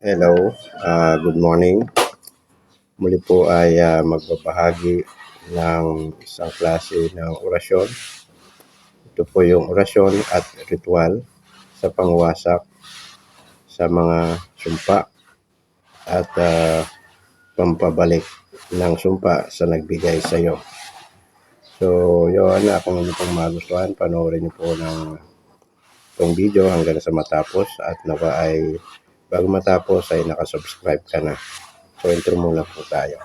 Hello, ah, good morning. Muli po ay ah, magbabahagi ng isang klase ng orasyon. Ito po yung orasyon at ritual sa pangwasak sa mga sumpa at ah, pampabalik ng sumpa sa nagbigay sa iyo. So, yun, kung ano pong magustuhan, panoorin niyo po ng itong video hanggang sa matapos at nawa ay bago matapos ay nakasubscribe ka na. So, intro muna po tayo.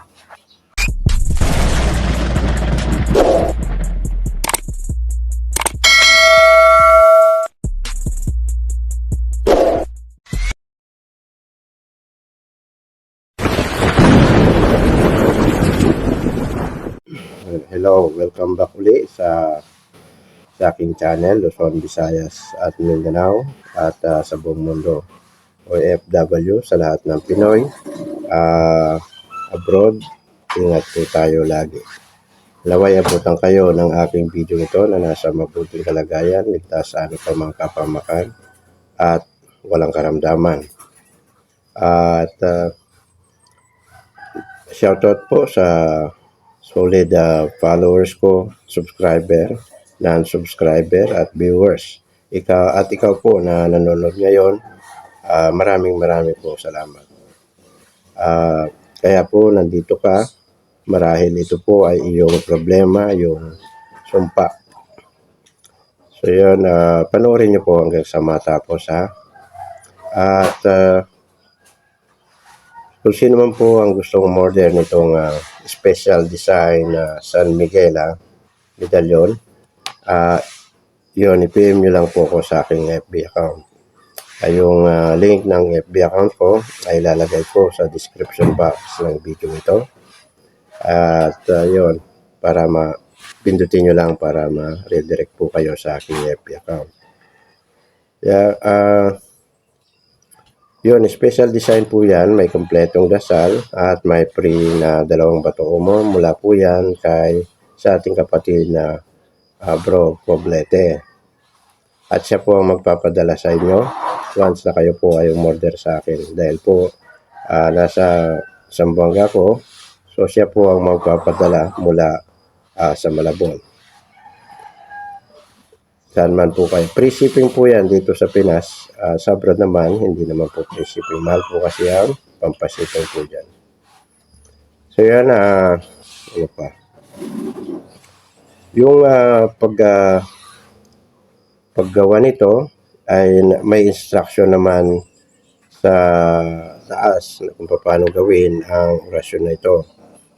Hello, welcome back uli sa sa aking channel, Luzon, Visayas at Mindanao at ah, sa buong mundo. OFW sa lahat ng Pinoy. ah, abroad, ingat po tayo lagi. Laway abutan kayo ng aking video ito na nasa mabuting kalagayan, ligtas sa ano pa mga kapamakan at walang karamdaman. At ah, shoutout po sa solid ah, followers ko, subscriber, non-subscriber at viewers. Ikaw at ikaw po na nanonood ngayon, ah, maraming maraming po salamat. Ah, kaya po nandito ka, marahil ito po ay iyong problema, yung sumpa. So yun, ah, panoorin niyo po hanggang sa matapos ha. At ah, kung sino man po ang gustong order nitong ah, special design na San Miguel ah, medallion, ah, yun, i-PM nyo lang po ako sa aking FB account. Ay yung ah, link ng FB account ko ay lalagay ko sa description box ng video ito. At ah, yun, para ma pindutin nyo lang para ma-redirect po kayo sa aking FB account. Yeah, ah, yun, special design po yan. May kompletong dasal at may free na dalawang bato umo. Mula po yan kay sa ating kapatid na ah, bro Poblete. At siya po ang magpapadala sa inyo once na kayo po ay umorder sa akin. Dahil po ah, nasa Sambuanga ko, so siya po ang magpapadala mula ah, sa Malabon. Saan man po kayo. Free shipping po yan dito sa Pinas. Ah, sa abroad naman, hindi naman po free shipping. Mahal po kasi ang pampasiping po dyan. So yan, ah, ano pa. Yung ah, pag, ah, paggawa nito ay may instruction naman sa taas kung paano gawin ang orasyon na ito.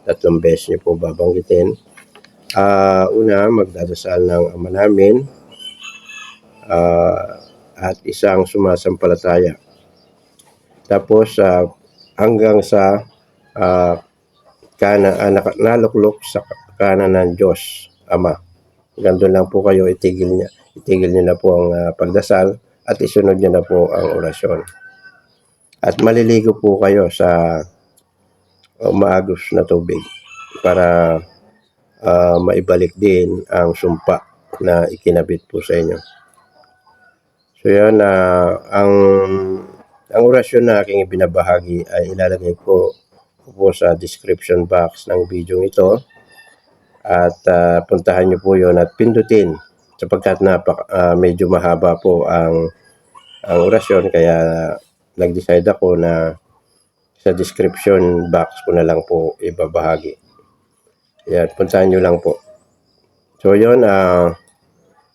Tatlong beses niyo po babanggitin. Ah, una, magdadasal ng ama namin ah, at isang sumasampalataya. Tapos ah, hanggang sa ah, kana, naka- naluklok sa kanan ng Diyos, Ama. Gandun lang po kayo, itigil niya. Itigil niyo na po ang ah, pagdasal at isunod niyo na po ang orasyon. At maliligo po kayo sa uh, maagos na tubig para ah, maibalik din ang sumpa na ikinabit po sa inyo. So yan, ah, ang ang orasyon na aking ibinabahagi ay ilalagay ko po sa description box ng video ito at ah, puntahan niyo po yon at pindutin sapagkat napak, ah, medyo mahaba po ang ang orasyon kaya nag-decide ako na sa description box ko na lang po ibabahagi. Yan, puntahan niyo lang po. So yon, ah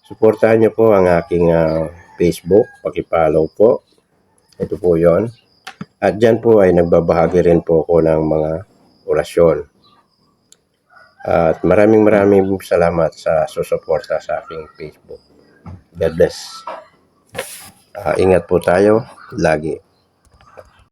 suportahan niyo po ang aking ah, Facebook, paki-follow po. Ito po yon. At dyan po ay nagbabahagi rin po ako ng mga orasyon. At maraming maraming salamat sa susuporta sa aking Facebook. God bless. Ah, ingat po tayo lagi.